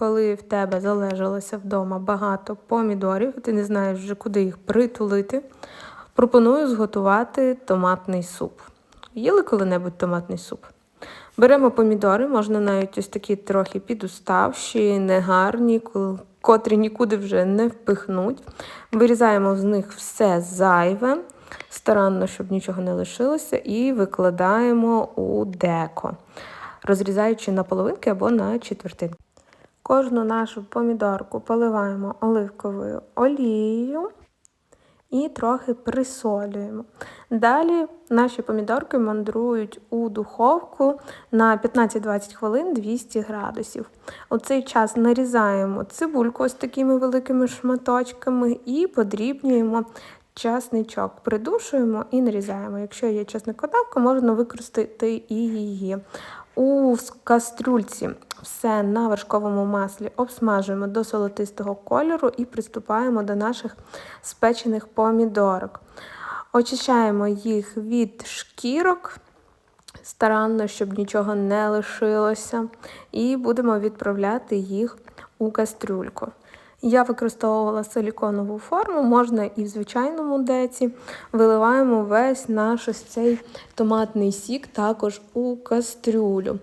коли в тебе залежалося вдома багато помідорів, ти не знаєш вже куди їх притулити, пропоную зготувати томатний суп. Їли коли-небудь томатний суп? Беремо помідори, можна навіть ось такі трохи підуставші, негарні, котрі нікуди вже не впихнуть. Вирізаємо з них все зайве, старанно, щоб нічого не лишилося, і викладаємо у деко, розрізаючи на половинки або на четвертинки. Кожну нашу помідорку поливаємо оливковою олією і трохи присолюємо. Далі наші помідорки мандрують у духовку на 15-20 хвилин 200 градусів. У цей час нарізаємо цибульку ось такими великими шматочками і подрібнюємо часничок. Придушуємо і нарізаємо. Якщо є часникодавка, можна використати і її. У кастрюльці все на вершковому маслі обсмажуємо до золотистого кольору і приступаємо до наших спечених помідорок. Очищаємо їх від шкірок старанно, щоб нічого не лишилося, і будемо відправляти їх у кастрюльку. Я використовувала силіконову форму, можна і в звичайному деці. Виливаємо весь наш ось цей томатний сік також у кастрюлю.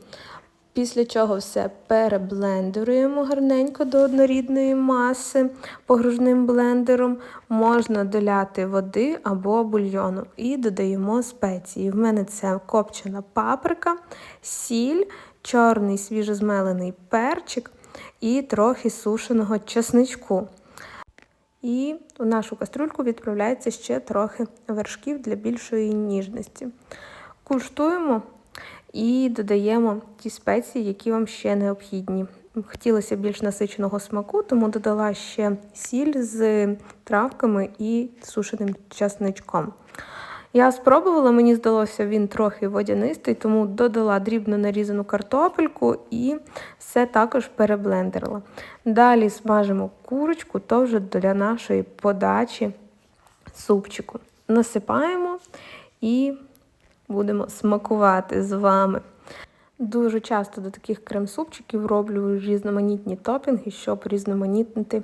Після чого все переблендеруємо гарненько до однорідної маси погружним блендером. Можна доляти води або бульйону і додаємо спеції. В мене це копчена паприка, сіль, чорний свіжозмелений перчик і трохи сушеного чесничку. І у нашу кастрюльку відправляється ще трохи вершків для більшої ніжності. Куштуємо і додаємо ті спеції, які вам ще необхідні. Хотілося більш насиченого смаку, тому додала ще сіль з травками і сушеним часничком. Я спробувала, мені здалося, він трохи водянистий, тому додала дрібно нарізану картопельку і все також переблендерила. Далі смажимо курочку, то вже для нашої подачі супчику. Насипаємо і будемо смакувати з вами. Дуже часто до таких крем-супчиків роблю різноманітні топінги, щоб різноманітнити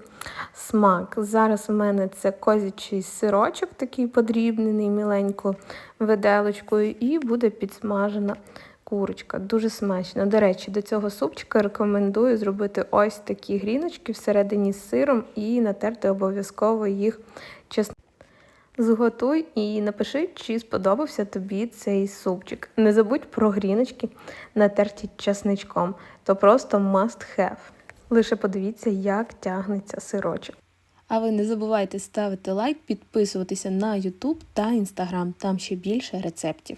смак. Зараз у мене це козячий сирочок, такий подрібнений міленько виделочкою, і буде підсмажена курочка. Дуже смачно. До речі, до цього супчика рекомендую зробити ось такі гріночки всередині з сиром і натерти обов'язково їх чесноком. Зготуй і напиши, чи сподобався тобі цей супчик. Не забудь про гріночки, натерті часничком. То просто must have. Лише подивіться, як тягнеться сирочок. А ви не забувайте ставити лайк, підписуватися на YouTube та Instagram. Там ще більше рецептів.